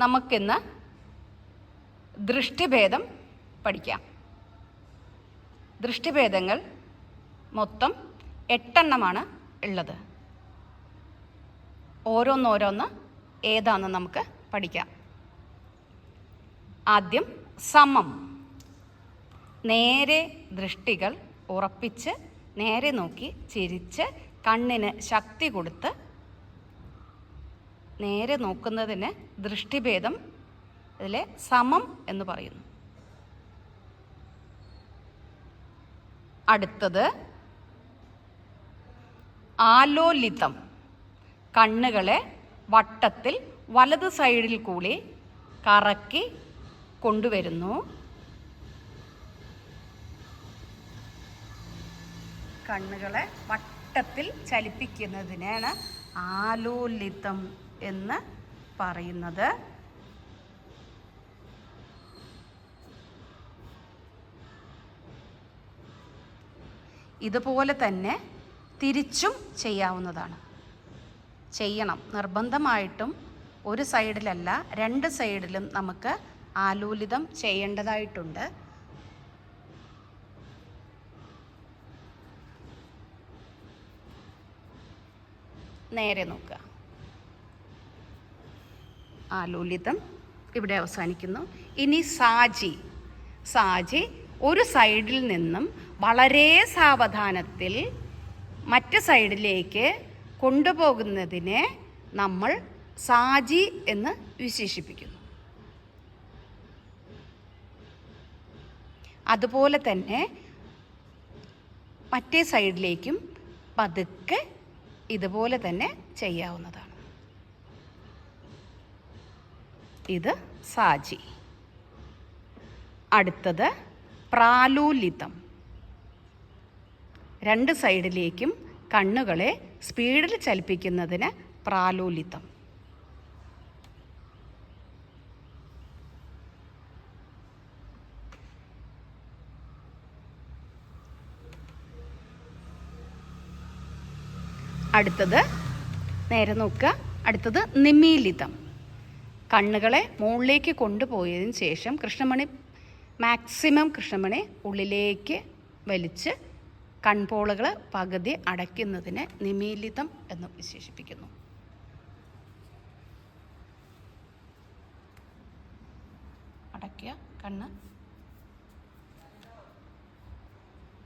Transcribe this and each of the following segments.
നമുക്കിന്ന് ദൃഷ്ടിഭേദം പഠിക്കാം. ദൃഷ്ടിഭേദങ്ങൾ മൊത്തം എട്ടെണ്ണമാണ് ഉള്ളത്. ഓരോന്നോരോന്ന് ഏതാണെന്ന് നമുക്ക് പഠിക്കാം. ആദ്യം സമം. നേരെ ദൃഷ്ടികൾ ഉറപ്പിച്ച് നേരെ നോക്കി ചിരിച്ച് കണ്ണിന് ശക്തി കൊടുത്ത് നേരെ നോക്കുന്നതിന് ദൃഷ്ടിഭേദം അതിലെ സമം എന്ന് പറയുന്നു. അടുത്തത് ആലോലിതം. കണ്ണുകളെ വട്ടത്തിൽ വലത് സൈഡിൽ കൂടി കറക്കി കൊണ്ടുവരുന്നു. കണ്ണുകളെ വട്ടത്തിൽ ചലിപ്പിക്കുന്നതിനാണ് ആലോലിതം. എന്ന് പറയുന്നത്. ഇതുപോലെ തന്നെ തിരിച്ചും ചെയ്യാവുന്നതാണ്. ചെയ്യണം. നിർബന്ധമായിട്ടും ഒരു സൈഡിലല്ല രണ്ട് സൈഡിലും നമുക്ക് ആലൂലിതം ചെയ്യേണ്ടതായിട്ടുണ്ട്. നേരെ നോക്കുക. ആലൂലിതം ഇവിടെ അവസാനിക്കുന്നു. ഇനി സാജി. സാജി ഒരു സൈഡിൽ നിന്നും വളരെ സാവധാനത്തിൽ മറ്റ് സൈഡിലേക്ക് കൊണ്ടുപോകുന്നതിനെ നമ്മൾ സാജി എന്ന് വിശേഷിപ്പിക്കുന്നു. അതുപോലെ തന്നെ മറ്റേ സൈഡിലേക്കും പതുക്കെ ഇതുപോലെ തന്നെ ചെയ്യാവുന്നതാണ്. ഇത് സാജി. അടുത്തത് പ്രാലോലിതം. രണ്ട് സൈഡിലേക്കും കണ്ണുകളെ സ്പീഡിൽ ചലിപ്പിക്കുന്നതിന് പ്രാലോലിതം. അടുത്തത് നേരെ നോക്കുക. അടുത്തത് നിമീലിതം. കണ്ണുകളെ മുകളിലേക്ക് കൊണ്ടുപോയതിന് ശേഷം കൃഷ്ണമണി മാക്സിമം കൃഷ്ണമണി ഉള്ളിലേക്ക് വലിച്ച് കൺപോളുകൾ പകുതി അടയ്ക്കുന്നതിനെ നിമീലിതം എന്ന് വിശേഷിപ്പിക്കുന്നു. അടയ്ക്കുക കണ്ണ്.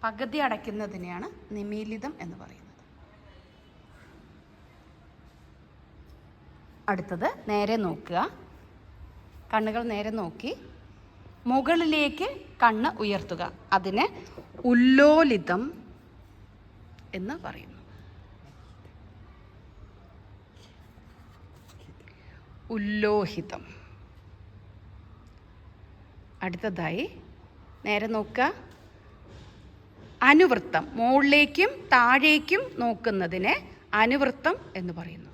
പകുതി അടയ്ക്കുന്നതിനെയാണ് നിമീലിതം എന്ന് പറയുന്നത്. അടുത്തത് നേരെ നോക്കുക. കണ്ണുകൾ നേരെ നോക്കി. മുകളിലേക്ക് കണ്ണ് ഉയർത്തുക. അതിന് ഉല്ലോലിതം എന്ന് പറയുന്നു. ഉല്ലോഹിതം. അടുത്തതായി നേരെ നോക്കുക. അനുവൃത്തം. മുകളിലേക്കും താഴേക്കും നോക്കുന്നതിനെ അനുവൃത്തം എന്ന് പറയുന്നു.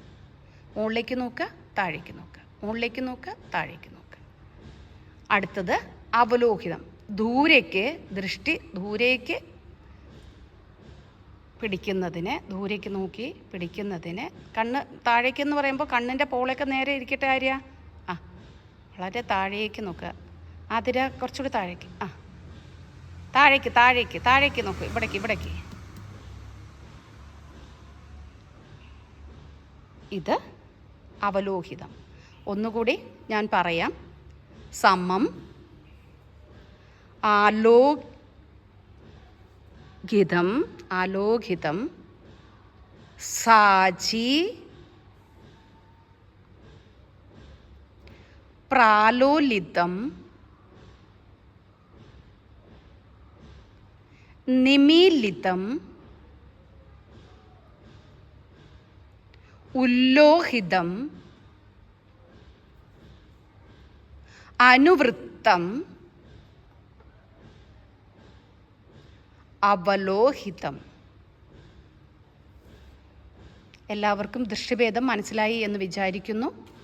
മുകളിലേക്ക് നോക്കുക താഴേക്ക് നോക്കുക മുകളിലേക്ക് നോക്കുക താഴേക്ക് നോക്കുക അടുത്തത് അവലോഹിതം. ദൂരേക്ക് ദൃഷ്ടി ദൂരേക്ക് പിടിക്കുന്നതിന് ദൂരേക്ക് നോക്കി പിടിക്കുന്നതിന് കണ്ണ് താഴേക്ക് എന്ന് പറയുമ്പോൾ കണ്ണിന്റെ പോളൊക്കെ നേരെ ഇരിക്കട്ടെ ആര്യ? ആ വളരെ താഴേക്ക് നോക്കുക അതിര കുറച്ചുകൂടി താഴേക്ക്. ആ താഴേക്ക് താഴേക്ക് താഴേക്ക് നോക്കുക ഇവിടേക്ക് ഇവിടേക്ക്. ഇത് അവലോഹിതം. ഒന്നുകൂടി ഞാൻ പറയാം. സമം ആലോകിതം ആലോകിതം സാജി പ്രാലോലിതം നിമീലിതം ഉല്ലോഹിതം അനുവൃത്തം അവലോഹിതം. എല്ലാവർക്കും ദൃഷ്ടിഭേദം മനസ്സിലായി എന്ന് വിചാരിക്കുന്നു.